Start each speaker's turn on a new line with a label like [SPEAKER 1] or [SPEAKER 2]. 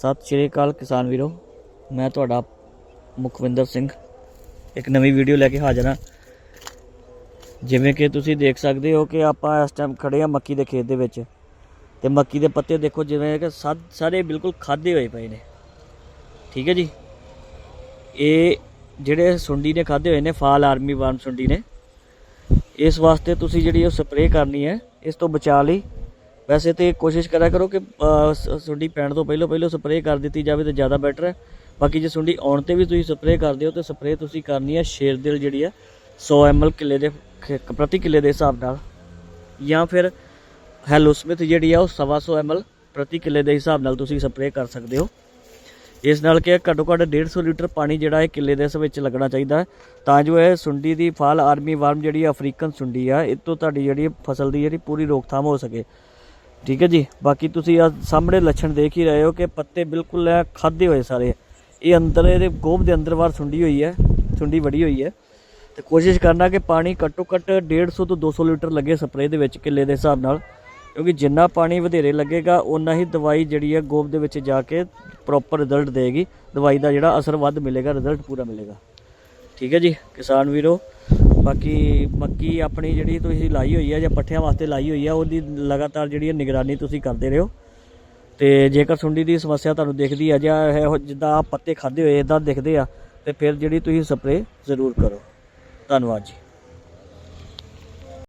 [SPEAKER 1] ਸਤਿ ਸ਼੍ਰੀ ਅਕਾਲ ਕਿਸਾਨ ਵੀਰੋ। ਮੈਂ ਤੁਹਾਡਾ ਮੁਖਵਿੰਦਰ ਸਿੰਘ। ਇੱਕ ਨਵੀਂ ਵੀਡੀਓ ਲੈ ਕੇ ਹਾਜ਼ਰ ਹਾਂ। ਜਿਵੇਂ ਕਿ ਤੁਸੀਂ ਦੇਖ ਸਕਦੇ ਹੋ ਕਿ ਆਪਾਂ ਇਸ ਟਾਈਮ ਖੜੇ ਆ ਮੱਕੀ ਦੇ ਖੇਤ ਦੇ ਵਿੱਚ। ਤੇ ਮੱਕੀ ਦੇ ਪੱਤੇ ਦੇਖੋ ਜਿਵੇਂ ਕਿ ਸਾਰੇ ਬਿਲਕੁਲ ਖਾਦੇ ਹੋਏ ਪਏ ਨੇ। ਠੀਕ ਹੈ ਜੀ? ਇਹ ਜਿਹੜੇ ਸੁੰਡੀ ਨੇ ਖਾਦੇ ਹੋਏ ਨੇ, ਫਾਲ ਆਰਮੀ ਵਾਰਮ ਸੁੰਡੀ ਨੇ। ਇਸ ਵਾਸਤੇ ਤੁਸੀਂ ਜਿਹੜੀ ਉਹ ਸਪਰੇਅ ਕਰਨੀ ਹੈ, ਇਸ ਤੋਂ ਬਚਾ ਲਈ ਵੈਸੇ ਤੇ ਕੋਸ਼ਿਸ਼ ਕਰਿਆ ਕਰੋ ਕਿ ਸੁੰਡੀ ਪੈਣ ਤੋਂ ਪਹਿਲਾਂ ਪਹਿਲਾਂ ਸਪਰੇਅ ਕਰ ਦਿੱਤੀ ਜਾਵੇ ਤਾਂ ਜ਼ਿਆਦਾ ਬੈਟਰ ਹੈ। ਬਾਕੀ ਜੇ ਸੁੰਡੀ ਆਉਣ ਤੇ ਵੀ ਤੁਸੀਂ ਸਪਰੇਅ ਕਰਦੇ ਹੋ ਤਾਂ ਸਪਰੇਅ ਤੁਸੀਂ ਕਰਨੀ ਹੈ ਸ਼ੇਰ ਦਿਲ ਜਿਹੜੀ ਹੈ 100 ml ਕਿੱਲੇ ਦੇ ਖ- ਪ੍ਰਤੀ ਕਿੱਲੇ ਦੇ ਹਿਸਾਬ ਨਾਲ। ਜਾਂ ਫਿਰ ਹੈਲੋਸਮਿਥ ਜਿਹੜੀ ਆ, ਉਹ 125 ml ਪ੍ਰਤੀ ਕਿੱਲੇ ਦੇ ਹਿਸਾਬ ਨਾਲ ਤੁਸੀਂ ਸਪਰੇਅ ਕਰ ਸਕਦੇ ਹੋ। ਇਸ ਨਾਲ ਕਿ ਘੱਟੋ ਘੱਟ 150 ਲੀਟਰ ਪਾਣੀ ਜਿਹੜਾ ਹੈ ਕਿੱਲੇ ਦੇ ਵਿੱਚ ਲੱਗਣਾ ਚਾਹੀਦਾ ਹੈ। ਤਾਂ ਜੋ ਇਹ ਸੁੰਡੀ ਦੀ ਫਾਲ ਆਰਮੀ ਵਾਰਮ ਜਿਹੜੀ ਅਫਰੀਕਨ ਸੁੰਡੀ ਆ, ਇਹ ਤੋਂ ਤੁਹਾਡੀ ਜਿਹੜੀ ਫਸਲ ਦੀ ਜਿਹੜੀ ਪੂਰੀ ਰੋਕਥਾਮ ਹੋ ਸਕੇ। ਠੀਕ ਹੈ ਜੀ? ਬਾਕੀ ਤੁਸੀਂ ਆ ਸਾਹਮਣੇ ਲੱਛਣ ਦੇਖ ਹੀ ਰਹੇ ਹੋ ਕਿ ਪੱਤੇ ਬਿਲਕੁਲ ਐ ਖਾਦੇ ਹੋਏ ਸਾਰੇ। ਇਹ ਅੰਦਰ, ਇਹਦੇ ਗੋਭ ਦੇ ਅੰਦਰ ਬਾਹਰ ਸੁੰਡੀ ਹੋਈ ਹੈ, ਸੁੰਡੀ ਵੜੀ ਹੋਈ ਹੈ। ਤੇ ਕੋਸ਼ਿਸ਼ ਕਰਨਾ ਕਿ ਪਾਣੀ ਘੱਟੋ ਘੱਟ 150 ਤੋਂ 200 ਲੀਟਰ ਲੱਗੇ ਸਪਰੇਅ ਦੇ ਵਿੱਚ ਕਿੱਲੇ ਦੇ ਹਿਸਾਬ ਨਾਲ। ਕਿਉਂਕਿ ਜਿੰਨਾ ਪਾਣੀ ਵਧੇਰੇ ਲੱਗੇਗਾ, ਓਨਾ ਹੀ ਦਵਾਈ ਜਿਹੜੀ ਹੈ ਗੋਭ ਦੇ ਵਿੱਚ ਜਾ ਕੇ ਪ੍ਰੋਪਰ ਰਿਜ਼ਲਟ ਦੇਗੀ ਦਵਾਈ ਦਾ ਜਿਹੜਾ ਅਸਰ ਵੱਧ ਮਿਲੇਗਾ ਰਿਜ਼ਲਟ ਪੂਰਾ ਮਿਲੇਗਾ। ਠੀਕ ਹੈ ਜੀ? ਕਿਸਾਨ ਵੀਰੋ ਬਾਕੀ ਮੱਕੀ ਆਪਣੀ ਜਿਹੜੀ ਤੁਸੀਂ ਲਾਈ ਹੋਈ ਹੈ ਜਾਂ ਪੱਠਿਆਂ ਵਾਸਤੇ ਲਾਈ ਹੋਈ ਹੈ ਉਹਦੀ ਲਗਾਤਾਰ ਜਿਹੜੀ ਹੈ ਨਿਗਰਾਨੀ ਤੁਸੀਂ ਕਰਦੇ ਰਹੋ। ਤੇ ਜੇਕਰ ਸੁੰਡੀ ਦੀ ਸਮੱਸਿਆ ਤੁਹਾਨੂੰ ਦਿਖਦੀ ਹੈ ਜਾਂ ਇਹੋ ਜਿੱਦਾਂ ਆਹ ਪੱਤੇ ਖਾਦੇ ਹੋਏ ਇਦਾਂ ਦਿਖਦੇ ਆ, ਤੇ ਫਿਰ ਜਿਹੜੀ ਤੁਸੀਂ ਸਪਰੇਅ ਜ਼ਰੂਰ ਕਰੋ। ਧੰਨਵਾਦ ਜੀ।